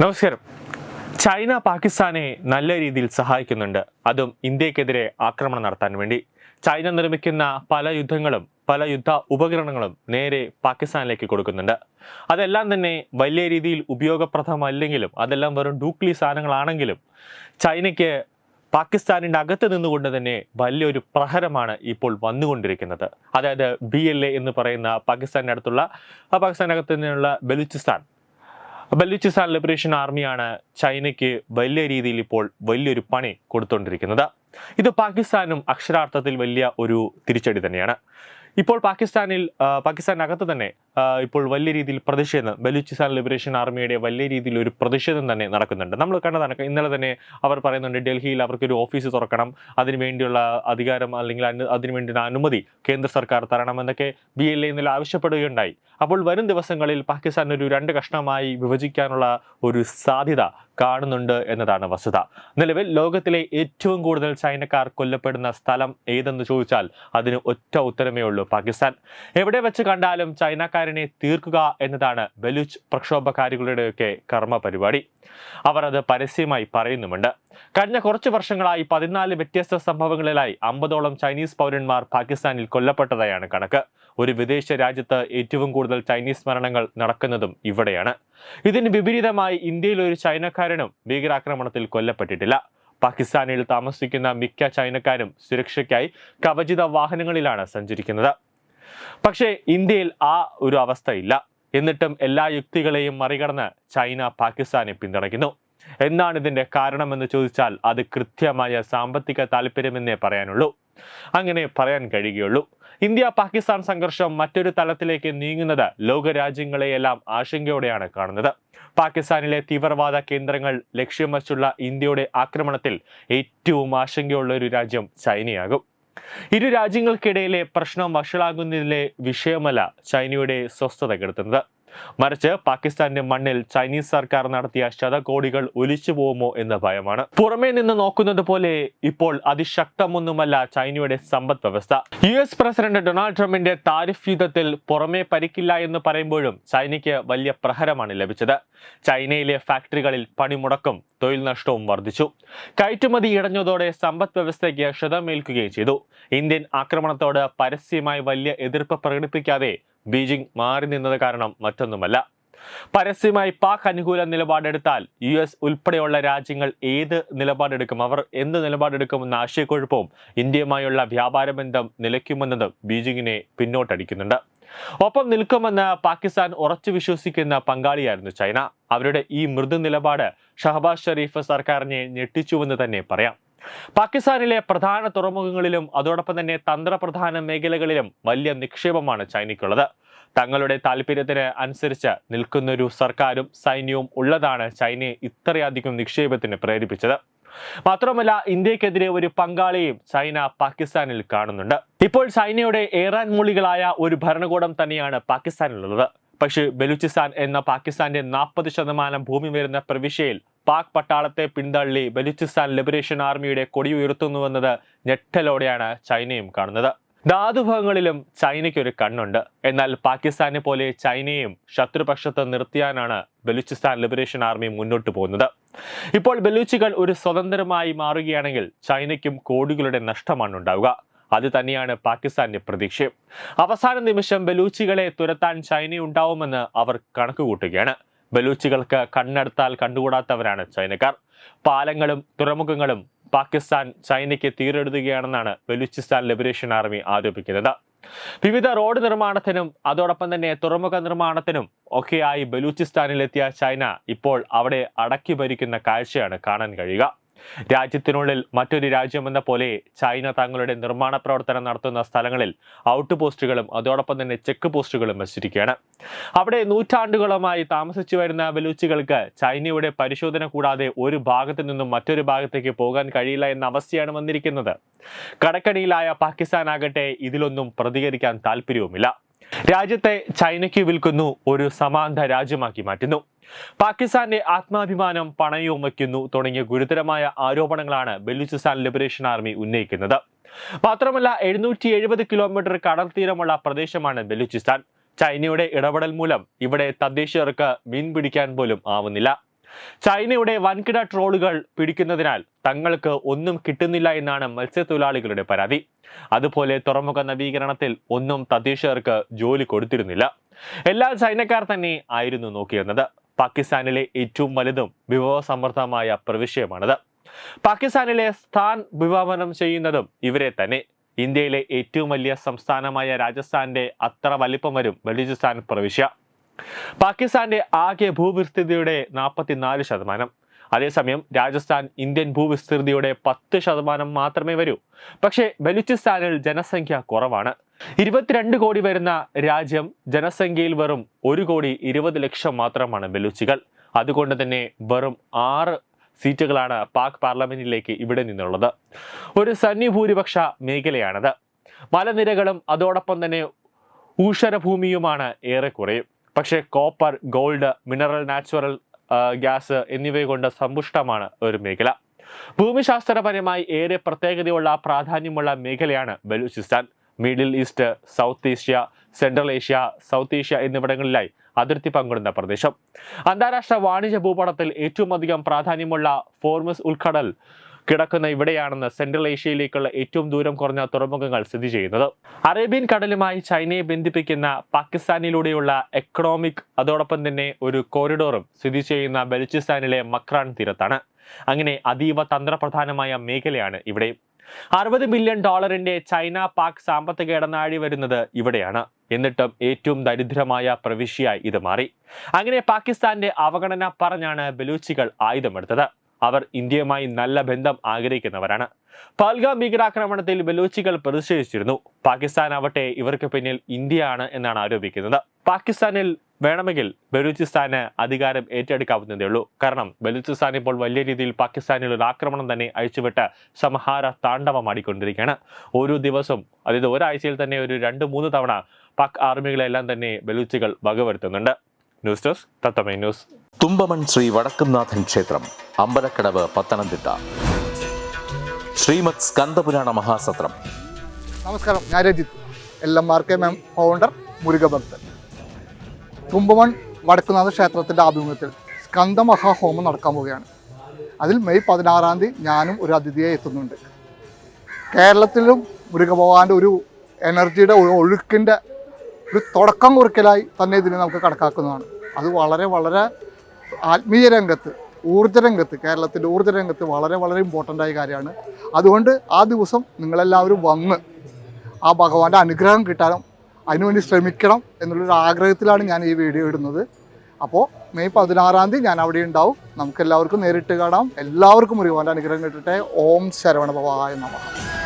നമസ്കാരം. ചൈന പാകിസ്ഥാനെ നല്ല രീതിയിൽ സഹായിക്കുന്നുണ്ട്. അതും ഇന്ത്യക്കെതിരെ ആക്രമണം നടത്താൻ വേണ്ടി. ചൈന നിർമ്മിക്കുന്ന പല യുദ്ധങ്ങളും പല യുദ്ധ ഉപകരണങ്ങളും നേരെ പാകിസ്ഥാനിലേക്ക് കൊടുക്കുന്നുണ്ട്. അതെല്ലാം തന്നെ വലിയ രീതിയിൽ ഉപയോഗപ്രദമല്ലെങ്കിലും അതെല്ലാം വെറും ഡൂക്ലി സാധനങ്ങളാണെങ്കിലും ചൈനയ്ക്ക് പാകിസ്ഥാനിന്റെ അകത്ത് നിന്നുകൊണ്ട് തന്നെ വലിയൊരു പ്രഹരമാണ് ഇപ്പോൾ വന്നുകൊണ്ടിരിക്കുന്നത്. അതായത് ബി എൽ എ എന്ന് പറയുന്ന പാകിസ്ഥാന്റെ അടുത്തുള്ള പാകിസ്ഥാനകത്ത് നിന്നുള്ള ബലൂചിസ്ഥാൻ. ബലൂചിസ്ഥാൻ ലിബറേഷൻ ആർമിയാണ് ചൈനയ്ക്ക് വലിയ രീതിയിൽ ഇപ്പോൾ വലിയൊരു പണി കൊടുത്തുകൊണ്ടിരിക്കുന്നത് ഇത് പാകിസ്ഥാനും അക്ഷരാർത്ഥത്തിൽ വലിയ ഒരു തിരിച്ചടി തന്നെയാണ്. ഇപ്പോൾ പാകിസ്ഥാനിൽ പാകിസ്ഥാനകത്ത് തന്നെ ഇപ്പോൾ വലിയ രീതിയിൽ പ്രതിഷേധം. ബലൂചിസ്ഥാൻ ലിബറേഷൻ ആർമിയുടെ വലിയ രീതിയിൽ ഒരു പ്രതിഷേധം തന്നെ നടക്കുന്നുണ്ട്. നമ്മൾ കണ്ടതാണ് ഇന്നലെ തന്നെ അവർ പറയുന്നുണ്ട് ഡൽഹിയിൽ അവർക്കൊരു ഓഫീസ് തുറക്കണം. അതിനുവേണ്ടിയുള്ള അധികാരം അല്ലെങ്കിൽ അതിനുവേണ്ടിയുള്ള വേണ്ടിയുള്ള അനുമതി കേന്ദ്ര സർക്കാർ തരണമെന്നൊക്കെ ബി എൽ എ ഇന്നലെ ആവശ്യപ്പെടുകയുണ്ടായി. അപ്പോൾ വരും ദിവസങ്ങളിൽ പാകിസ്ഥാൻ ഒരു രണ്ട് കഷ്ണമായി വിഭജിക്കാനുള്ള ഒരു സാധ്യത കാണുന്നുണ്ട് എന്നതാണ് വസ്തുത. നിലവിൽ ലോകത്തിലെ ഏറ്റവും കൂടുതൽ ചൈനക്കാർ കൊല്ലപ്പെടുന്ന സ്ഥലം ഏതെന്ന് ചോദിച്ചാൽ അതിന് ഒറ്റ ഉത്തരമേ ഉള്ളൂ പാകിസ്ഥാൻ. എവിടെ വെച്ച് കണ്ടാലും ചൈനക്കാരനെ തീർക്കുക എന്നതാണ് ബലൂച്ച് പ്രക്ഷോഭകാരികളുടെയൊക്കെ കർമ്മ പരിപാടി അവർ അത് പരസ്യമായി പറയുന്നുമുണ്ട്. കഴിഞ്ഞ കുറച്ച് വർഷങ്ങളായി പതിനാല് വ്യത്യസ്ത സംഭവങ്ങളിലായി അമ്പതോളം ചൈനീസ് പൗരന്മാർ പാകിസ്ഥാനിൽ കൊല്ലപ്പെട്ടതായാണ് കണക്ക്. ഒരു വിദേശ രാജ്യത്ത് ഏറ്റവും കൂടുതൽ ചൈനീസ് മരണങ്ങൾ നടക്കുന്നതും ഇവിടെയാണ്. ഇതിന് വിപരീതമായി ഇന്ത്യയിൽ ഒരു ചൈനക്കാരനും ഭീകരാക്രമണത്തിൽ കൊല്ലപ്പെട്ടിട്ടില്ല. പാകിസ്ഥാനിൽ താമസിക്കുന്ന മിക്ക ചൈനക്കാരും സുരക്ഷയ്ക്കായി കവചിത വാഹനങ്ങളിലാണ് സഞ്ചരിക്കുന്നത്. പക്ഷേ ഇന്ത്യയിൽ ആ ഒരു അവസ്ഥയില്ല. എന്നിട്ടും എല്ലാ യുക്തികളെയും മറികടന്ന് ചൈന പാകിസ്ഥാനെ പിന്തുണയ്ക്കുന്നു. എന്താണ് ഇതിന്റെ കാരണമെന്ന് ചോദിച്ചാൽ അത് കൃത്യമായ സാമ്പത്തിക താല്പര്യമെന്നേ പറയാനുള്ളൂ. അങ്ങനെ പറയാൻ കഴിയുകയുള്ളൂ. ഇന്ത്യ പാകിസ്ഥാൻ സംഘർഷം മറ്റൊരു തലത്തിലേക്ക് നീങ്ങുന്നത് ലോകരാജ്യങ്ങളെയെല്ലാം ആശങ്കയോടെയാണ് കാണുന്നത്. പാകിസ്ഥാനിലെ തീവ്രവാദ കേന്ദ്രങ്ങൾ ലക്ഷ്യം വച്ചുള്ള ഇന്ത്യയുടെ ആക്രമണത്തിൽ ഏറ്റവും ആശങ്കയുള്ള ഒരു രാജ്യം ചൈനയാകും. ഇരു രാജ്യങ്ങൾക്കിടയിലെ പ്രശ്നം വഷളാകുന്നതിലെ വിഷയമല്ല ചൈനയുടെ സ്വസ്ഥത കെടുത്തുന്നത് മറിച്ച് പാകിസ്ഥാന്റെ മണ്ണിൽ ചൈനീസ് സർക്കാർ നടത്തിയ ശതകോടികൾ ഒലിച്ചു പോകുമോ എന്ന ഭയമാണ്. പുറമേ നിന്ന് നോക്കുന്നത് പോലെ ഇപ്പോൾ അതിശക്തമൊന്നുമല്ല ചൈനയുടെ സമ്പദ് വ്യവസ്ഥ. യു എസ് പ്രസിഡന്റ് ഡൊണാൾഡ് ട്രംപിന്റെ താരിഫ് യുദ്ധത്തിൽ പുറമേ പരിക്കില്ല എന്ന് പറയുമ്പോഴും ചൈനയ്ക്ക് വലിയ പ്രഹരമാണ് ലഭിച്ചത്. ചൈനയിലെ ഫാക്ടറികളിൽ പണിമുടക്കും തൊഴിൽ നഷ്ടവും വർദ്ധിച്ചു. കയറ്റുമതി ഇടഞ്ഞതോടെ സമ്പദ് വ്യവസ്ഥയ്ക്ക് ക്ഷതമേൽക്കുകയും ചെയ്തു. ഇന്ത്യൻ ആക്രമണത്തോട് പരസ്യമായി വലിയ എതിർപ്പ് പ്രകടിപ്പിക്കാതെ ബീജിംഗ് മാറി നിന്നത് കാരണം മറ്റൊന്നുമല്ല. പരസ്യമായി പാക് അനുകൂല നിലപാടെടുത്താൽ യു എസ് ഉൾപ്പെടെയുള്ള രാജ്യങ്ങൾ ഏത് നിലപാടെടുക്കും? അവർ എന്ത് നിലപാടെടുക്കുമെന്ന ആശയക്കുഴപ്പവും ഇന്ത്യയുമായുള്ള വ്യാപാര ബന്ധം നിലയ്ക്കുമെന്നത് ബീജിംഗിനെ പിന്നോട്ടടിക്കുന്നുണ്ട്. ഒപ്പം നിൽക്കുമെന്ന് പാകിസ്ഥാൻ ഉറച്ചു വിശ്വസിക്കുന്ന പങ്കാളിയായിരുന്നു ചൈന. അവരുടെ ഈ മൃദു നിലപാട് ഷഹബാസ് ഷെരീഫ് സർക്കാരിനെ ഞെട്ടിച്ചുവെന്ന് തന്നെ പറയാം. പാകിസ്ഥാനിലെ പ്രധാന തുറമുഖങ്ങളിലും അതോടൊപ്പം തന്നെ തന്ത്രപ്രധാന മേഖലകളിലും വലിയ നിക്ഷേപമാണ് ചൈനയ്ക്കുള്ളത്. തങ്ങളുടെ താല്പര്യത്തിന് അനുസരിച്ച് നിൽക്കുന്നൊരു സർക്കാരും സൈന്യവും ഉള്ളതാണ് ചൈനയെ ഇത്രയധികം നിക്ഷേപത്തിന് പ്രേരിപ്പിച്ചത്. മാത്രമല്ല ഇന്ത്യക്കെതിരെ ഒരു പങ്കാളിയും ചൈന പാകിസ്ഥാനിൽ കാണുന്നുണ്ട്. ഇപ്പോൾ ചൈനയുടെ ഏറാൻ മൂളികളായ ഒരു ഭരണകൂടം തന്നെയാണ് പാകിസ്ഥാനിലുള്ളത്. പക്ഷേ ബലൂചിസ്ഥാൻ എന്ന പാകിസ്ഥാന്റെ നാൽപ്പത് ശതമാനം ഭൂമി വരുന്ന പ്രവിശ്യയിൽ പാക് പട്ടാളത്തെ പിന്തള്ളി ബലൂചിസ്ഥാൻ ലിബറേഷൻ ആർമിയുടെ കൊടി ഉയർത്തുന്നുവെന്നത് ഞെട്ടലോടെയാണ് ചൈനയും കാണുന്നത്. ധാതുഭവങ്ങളിലും ചൈനയ്ക്ക് ഒരു കണ്ണുണ്ട്. എന്നാൽ പാകിസ്ഥാനെ പോലെ ചൈനയും ശത്രുപക്ഷത്ത് നിർത്തിയാനാണ് ബലൂചിസ്ഥാൻ ലിബറേഷൻ ആർമി മുന്നോട്ട് പോകുന്നത്. ഇപ്പോൾ ബലൂച്ചികൾ ഒരു സ്വതന്ത്രമായി മാറുകയാണെങ്കിൽ ചൈനയ്ക്കും കോടികളുടെ നഷ്ടമാണ് ഉണ്ടാവുക. അത് തന്നെയാണ് പാകിസ്ഥാന്റെ പ്രതീക്ഷയും. അവസാന നിമിഷം ബലൂച്ചികളെ തുരത്താൻ ചൈന ഉണ്ടാവുമെന്ന് അവർ കണക്കുകൂട്ടുകയാണ്. ബലൂച്ചികൾക്ക് കണ്ണെടുത്താൽ കണ്ടുകൂടാത്തവരാണ് ചൈനക്കാർ. പാലങ്ങളും തുറമുഖങ്ങളും പാകിസ്ഥാൻ ചൈനയ്ക്ക് തീരെഴുതുകയാണെന്നാണ് ബലൂചിസ്ഥാൻ ലിബറേഷൻ ആർമി ആരോപിക്കുന്നത്. വിവിധ റോഡ് നിർമ്മാണത്തിനും അതോടൊപ്പം തന്നെ തുറമുഖ നിർമ്മാണത്തിനും ഒക്കെയായി ബലൂചിസ്ഥാനിലെത്തിയ ചൈന ഇപ്പോൾ അവിടെ അടക്കി ഭരിക്കുന്ന കാഴ്ചയാണ് കാണാൻ കഴിയുക. രാജ്യത്തിനുള്ളിൽ മറ്റൊരു രാജ്യമെന്ന പോലെ ചൈന തങ്ങളുടെ നിർമ്മാണ പ്രവർത്തനം നടത്തുന്ന സ്ഥലങ്ങളിൽ ഔട്ട് പോസ്റ്റുകളും അതോടൊപ്പം തന്നെ ചെക്ക് പോസ്റ്റുകളും വച്ചിരിക്കുകയാണ്. അവിടെ നൂറ്റാണ്ടുകളുമായി താമസിച്ചു വരുന്ന ബലൂച്ചികൾക്ക് ചൈനയുടെ പരിശോധന കൂടാതെ ഒരു ഭാഗത്തു നിന്നും മറ്റൊരു ഭാഗത്തേക്ക് പോകാൻ കഴിയില്ല എന്ന അവസ്ഥയാണ് വന്നിരിക്കുന്നത്. കടക്കണിയിലായ പാകിസ്ഥാൻ ആകട്ടെ ഇതിലൊന്നും പ്രതികരിക്കാൻ താല്പര്യവുമില്ല. രാജ്യത്തെ ചൈനയ്ക്ക് വിൽക്കുന്നു ഒരു സമാന്ത രാജ്യമാക്കി മാറ്റുന്നു. പാകിസ്ഥാന്റെ ആത്മാഭിമാനം പണയവും വയ്ക്കുന്നു തുടങ്ങിയ ഗുരുതരമായ ആരോപണങ്ങളാണ് ബലൂചിസ്ഥാൻ ലിബറേഷൻ ആർമി ഉന്നയിക്കുന്നത്. മാത്രമല്ല എഴുന്നൂറ്റി എഴുപത് കിലോമീറ്റർ കടൽത്തീരമുള്ള പ്രദേശമാണ് ബലൂചിസ്ഥാൻ. ചൈനയുടെ ഇടപെടൽ മൂലം ഇവിടെ തദ്ദേശീയർക്ക് മീൻ പിടിക്കാൻ പോലും ആവുന്നില്ല. ചൈനയുടെ വൻകിട ട്രോളുകൾ പിടിക്കുന്നതിനാൽ തങ്ങൾക്ക് ഒന്നും കിട്ടുന്നില്ല എന്നാണ് മത്സ്യത്തൊഴിലാളികളുടെ പരാതി. അതുപോലെ തുറമുഖ നവീകരണത്തിൽ ഒന്നും തദ്ദേശീയർക്ക് ജോലി കൊടുത്തിരുന്നില്ല. എല്ലാ ചൈനക്കാർ തന്നെ ആയിരുന്നു നോക്കിയിരുന്നത്. പാകിസ്ഥാനിലെ ഏറ്റവും വലുതും വിഭവസമൃദ്ധമായ പ്രവിശ്യമാണിത് പാകിസ്ഥാനിലെ സ്ഥാൻ വിഭാവനം ചെയ്യുന്നതും ഇവരെ തന്നെ. ഇന്ത്യയിലെ ഏറ്റവും വലിയ സംസ്ഥാനമായ രാജസ്ഥാന്റെ അത്ര വലിപ്പം വരും ബലൂചിസ്ഥാൻ പ്രവിശ്യ. പാകിസ്ഥാന്റെ ആകെ ഭൂവിസ്തൃതിയുടെ നാൽപ്പത്തിനാല് ശതമാനം. അതേസമയം രാജസ്ഥാൻ ഇന്ത്യൻ ഭൂവിസ്തൃതിയുടെ പത്ത് ശതമാനം മാത്രമേ വരൂ. പക്ഷേ ബലൂചിസ്ഥാനിൽ ജനസംഖ്യ കുറവാണ്. ഇരുപത്തിരണ്ട് കോടി വരുന്ന രാജ്യം ജനസംഖ്യയിൽ വെറും ഒരു കോടി ഇരുപത് ലക്ഷം മാത്രമാണ് ബലൂച്ചികൾ. അതുകൊണ്ട് തന്നെ വെറും ആറ് സീറ്റുകളാണ് പാക് പാർലമെന്റിലേക്ക് ഇവിടെ നിന്നുള്ളത്. ഒരു സന്നി ഭൂരിപക്ഷ മേഖലയാണത്. മലനിരകളും അതോടൊപ്പം തന്നെ ഊഷരഭൂമിയുമാണ് ഏറെക്കുറയും. പക്ഷേ copper gold mineral natural gas എന്നിവ കൊണ്ട് സമ്പുഷ്ടമാണ് ഒരു മേഖല. ഭൂമിശാസ്ത്രപരമായി ഏറെ പ്രത്യേകതയുള്ള പ്രാധാന്യമുള്ള മേഖലയാണ് Balochistan. Middle East South Asia Central Asia South Asia എന്നിവിടങ്ങളിലായി അതിർത്തി പങ്കിടുന്ന പ്രദേശം. അന്താരാഷ്ട്ര വാണിജ്യ ഭൂപടത്തിൽ ഏറ്റവും അധികം പ്രാധാന്യമുള്ള ഫോർമസ് ഉൾക്കടൽ കിടക്കുന്ന ഇവിടെയാണെന്ന് സെൻട്രൽ ഏഷ്യയിലേക്കുള്ള ഏറ്റവും ദൂരം കുറഞ്ഞ തുറമുഖങ്ങൾ സ്ഥിതി ചെയ്യുന്നത്. അറേബ്യൻ കടലുമായി ചൈനയെ ബന്ധിപ്പിക്കുന്ന പാകിസ്ഥാനിലൂടെയുള്ള എക്കണോമിക് അതോടൊപ്പം തന്നെ ഒരു കോറിഡോറും സ്ഥിതി ചെയ്യുന്ന ബലൂചിസ്ഥാനിലെ മക്രാൻ തീരത്താണ്. അങ്ങനെ അതീവ തന്ത്രപ്രധാനമായ മേഖലയാണ് ഇവിടെ. അറുപത് ബില്യൺ ഡോളറിന്റെ ചൈന പാക് സാമ്പത്തിക ഇടനാഴി വരുന്നത് ഇവിടെയാണ്. എന്നിട്ടും ഏറ്റവും ദരിദ്രമായ പ്രവിശ്യയായി ഇത് മാറി. അങ്ങനെ പാകിസ്ഥാന്റെ അവഗണന പറഞ്ഞാണ് ബലൂച്ചികൾ ആയുധമെടുത്തത്. അവർ ഇന്ത്യയുമായി നല്ല ബന്ധം ആഗ്രഹിക്കുന്നവരാണ്. പൽഗാം ഭീകരാക്രമണത്തിൽ ബലൂച്ചികൾ പ്രതിഷേധിച്ചിരുന്നു. പാകിസ്ഥാൻ ആവട്ടെ ഇവർക്ക് പിന്നിൽ ഇന്ത്യയാണ് എന്നാണ് ആരോപിക്കുന്നത്. പാകിസ്ഥാനിൽ വേണമെങ്കിൽ ബലൂചിസ്ഥാന് അധികാരം ഏറ്റെടുക്കാവുന്നതേ ഉള്ളൂ. കാരണം ബലൂചിസ്ഥാൻ ഇപ്പോൾ വലിയ രീതിയിൽ പാകിസ്ഥാനിൽ ഒരു ആക്രമണം തന്നെ അഴിച്ചുവിട്ട് സംഹാര താണ്ഡവമാടിക്കൊണ്ടിരിക്കുകയാണ് ഓരോ ദിവസവും അതായത് ഒരാഴ്ചയിൽ തന്നെ ഒരു രണ്ട് മൂന്ന് തവണ പാക് ആർമികളെല്ലാം തന്നെ ബലൂച്ചികൾ വകവരുത്തുന്നുണ്ട്. ന്യൂസ് ഡെസ്ക് തത്തമൈ ന്യൂസ്. തുമ്പമൺ ശ്രീ വടക്കുംനാഥൻ ക്ഷേത്രം അമ്പലക്കടവ് പത്തനംതിട്ട. ശ്രീമത് സ്കന്ദപുരാണ മഹാസത്രം. നമസ്കാരം ഞാൻ Rajith L M R K മെം ഫൗണ്ടർ മുരുകഭക്തൻ തുമ്പമൺ വടക്കുനാഥ ക്ഷേത്രത്തിന്റെ ആഭിമുഖ്യത്തിൽ സ്കന്ദ മഹാഹോമം നടക്കാൻ പോവുകയാണ്. അതിൽ മെയ് പതിനാറാം തീയതി ഞാനും ഒരു അതിഥിയായി എത്തുന്നുണ്ട്. കേരളത്തിലും മുരുകഭഗവാന്റെ ഒരു എനർജിയുടെ ഒഴുക്കിന്റെ ഒരു തുടക്കം കുറിക്കലായി തന്നെ ഇതിനെ നമുക്ക് കണക്കാക്കുന്നതാണ്. അത് വളരെ വളരെ ആത്മീയ രംഗത്ത് ഊർജ രംഗത്ത് കേരളത്തിന്റെ ഊർജ രംഗത്ത് വളരെ വളരെ ഇമ്പോർട്ടന്റ് ആയ കാര്യമാണ്. അതുകൊണ്ട് ആ ദിവസം നിങ്ങളെല്ലാവരും വന്ന് ആ ഭഗവാന്റെ അനുഗ്രഹം കിട്ടാനും അതിനുവേണ്ടി ശ്രമിക്കണം എന്നുള്ളൊരു ആഗ്രഹത്തിലാണ് ഞാൻ ഈ വീഡിയോ ഇടുന്നത്. അപ്പോൾ മെയ് പതിനാറാം തീയതി ഞാൻ അവിടെ ഉണ്ടാവും. നമുക്ക് എല്ലാവർക്കും നേരിട്ട് കാണാം. എല്ലാവർക്കും ഒരു അനുഗ്രഹം കിട്ടട്ടെ. ഓം ശരവണ ഭവായ നമഃ.